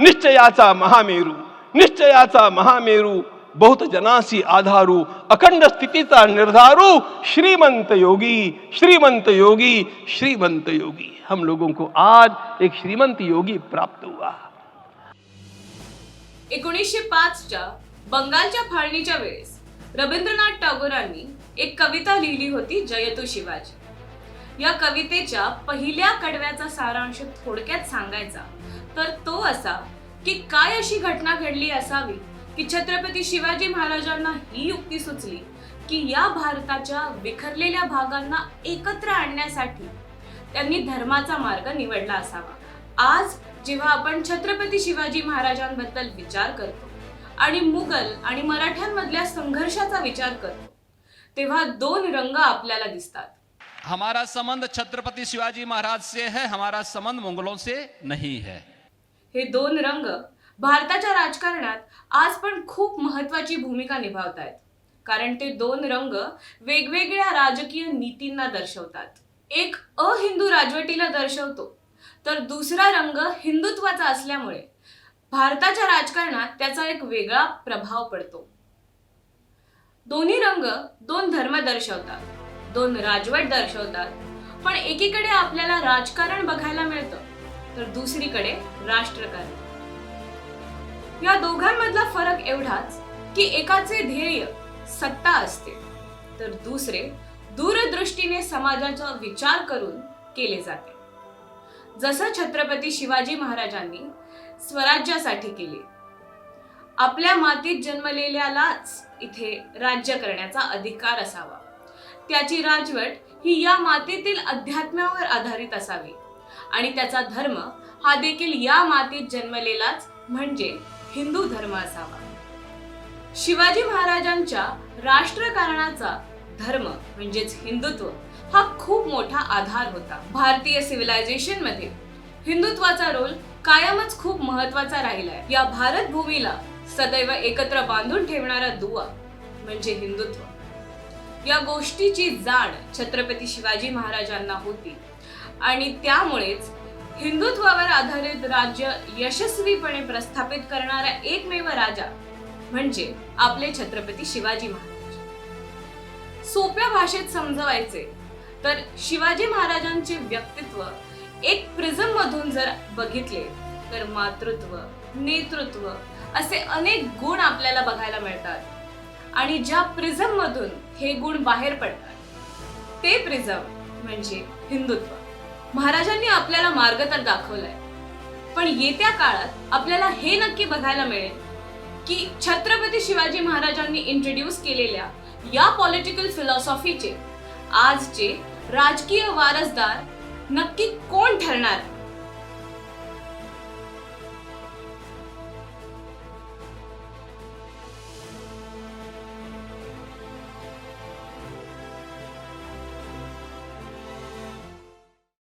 निश्चयाचा महामेरू निश्चयाचा महामेरू बहुत जनासी आधारू अखंड स्थितीचा निर्धारू श्रीमंत योगी श्रीमंत योगी श्रीमंत योगी। हम लोगों को आज एक श्रीमंत योगी प्राप्त हुआ। एकोणीसशे पाचच्या बंगालच्या फाळणीच्या वेळेस रवींद्रनाथ टागोरांनी एक कविता लिहिली होती जयतु शिवाजी. या कवितेच्या पहिल्या कडव्याचा सारांश थोडक्यात सांगायचा. तर तो असा की काय अशी घटना घडली असावी की छत्रपती शिवाजी महाराजांना ही युक्ती सुचली की या भारताच्या विखरलेल्या भागांना एकत्र आणण्यासाठी त्यांनी धर्माचा मार्ग निवडला असावा. आज जेव्हा आपण छत्रपती शिवाजी महाराजांबद्दल विचार करतो आणि मुघल आणि मराठ्यांमधल्या संघर्षाचा विचार करतो तेव्हा दोन रंग आपल्याला दिसतात. हमारा संबंध छत्रपति शिवाजी महाराज से है हमारा संबंध मुगलों से नहीं है। हे दोन रंग भारताच्या राजकारणात आज पण खूप महत्वाची भूमिका निभावत आहेत कारण ते दोन रंग वेगवेगळ्या राजकीय नीतींना दर्शवतात. एक अहिंदू राजवटीला दर्शवतो तर दुसरा रंग हिंदुत्वाचा असल्यामुळे भारताच्या राजकारणात त्याचा एक वेगळा प्रभाव पडतो. दोन्ही रंग दोन धर्म दर्शवतात. दोन राजवट दर्शवतात. पण एकीकडे आपल्याला राजकारण बघायला मिळतं तर दुसरीकडे राष्ट्रकारण. या दोघांमधला फरक एवढाच की एकाचे ध्येय सत्ता असते तर दुसरे दूरदृष्टीने समाजाचा विचार करून केले जाते. जसं छत्रपती शिवाजी महाराजांनी स्वराज्यासाठी केले. आपल्या मातीत जन्मलेल्यालाच इथे राज्य करण्याचा अधिकार असावा. त्याची राजवट ही या मातेतील अध्यात्मावर आधारित असावी. आणि त्याचा धर्म हा देखील या मातीत जन्मलेलाच म्हणजे हिंदू धर्म असावा. शिवाजी महाराजांच्या राष्ट्रकारणाचा धर्म म्हणजेच हिंदुत्व हा खूप मोठा आधार होता. भारतीय सिव्हिलायझेशनमध्ये हिंदुत्वाचा रोल कायमच खूप महत्त्वाचा राहिलाय. या भारत भूमीला सदैव एकत्र बांधून ठेवणारा दुवा म्हणजे हिंदुत्व. या गोष्टीची जाण छत्रपती शिवाजी महाराजांना होती. आणि त्यामुळेच हिंदुत्वावर आधारित राज्य यशस्वीपणे प्रस्थापित करणारा एकमेव राजा म्हणजे आपले छत्रपती शिवाजी महाराज. सोप्या भाषेत समजवायचे तर शिवाजी महाराजांचे व्यक्तित्व एक प्रिझम मधून जर बघितले तर मातृत्व नेतृत्व असे अनेक गुण आपल्याला बघायला मिळतात. आणि ज्या प्रिझम मधून हे गुण बाहेर पडतात ते प्रिझम म्हणजे हिंदुत्व. महाराजांनी आपल्याला मार्ग तर दाखवलाय पण येत्या काळात आपल्याला हे नक्की बघायला मिळेल की छत्रपती शिवाजी महाराजांनी इंट्रोड्यूस केलेल्या या पॉलिटिकल फिलॉसॉफीचे आजचे राजकीय वारसदार नक्की कोण ठरणार?